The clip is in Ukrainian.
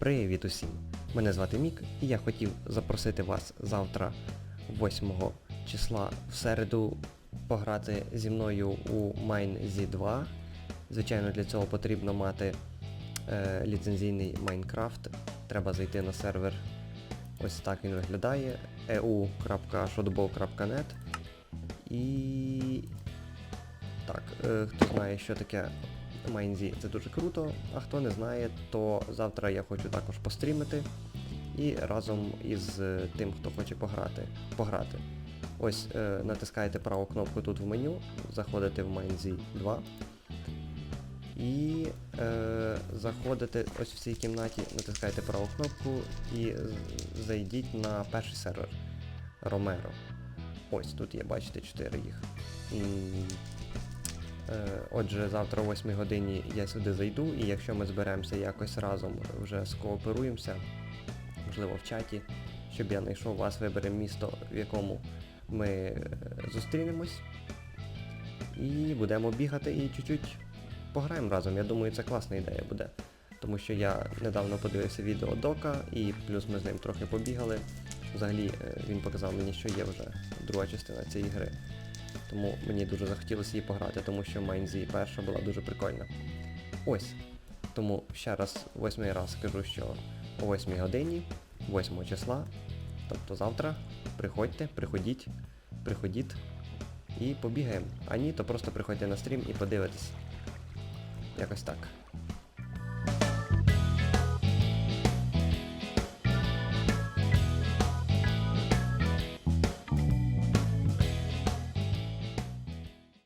Привіт усім! Мене звати Мік, і я хотів запросити вас завтра, 8 числа, в середу, пограти зі мною у Mine 2 Звичайно, для цього потрібно мати е, ліцензійний Майнкрафт. Треба зайти на сервер. Ось так він виглядає. eu.shotball.net І так, е, хто знає, що таке Майнзі, це дуже круто, а хто не знає, то завтра я хочу також пострімити і разом із е, тим, хто хоче пограти. пограти. Ось е, натискаєте праву кнопку тут в меню, заходите в Майнзі 2 і е, заходите ось в цій кімнаті, натискаєте праву кнопку і зайдіть на перший сервер Romero. Ось тут є, бачите, 4 їх. Е, Отже, завтра о 8 годині я сюди зайду, і якщо ми зберемося якось разом, вже скооперуємося, можливо в чаті, щоб я знайшов вас, виберемо місто, в якому ми е, зустрінемось. І будемо бігати і чуть-чуть пограємо разом. Я думаю, це класна ідея буде. Тому що я недавно подивився відео Дока, і плюс ми з ним трохи побігали. Взагалі е, він показав мені, що є вже друга частина цієї гри. Тому мені дуже захотілося її пограти, тому що Майнзі перша була дуже прикольна. Ось. Тому ще раз, восьмий раз скажу, що о 8 годині, 8 числа, тобто завтра, приходьте, приходіть, приходіть і побігаємо. А ні, то просто приходьте на стрім і подивитесь. Якось так.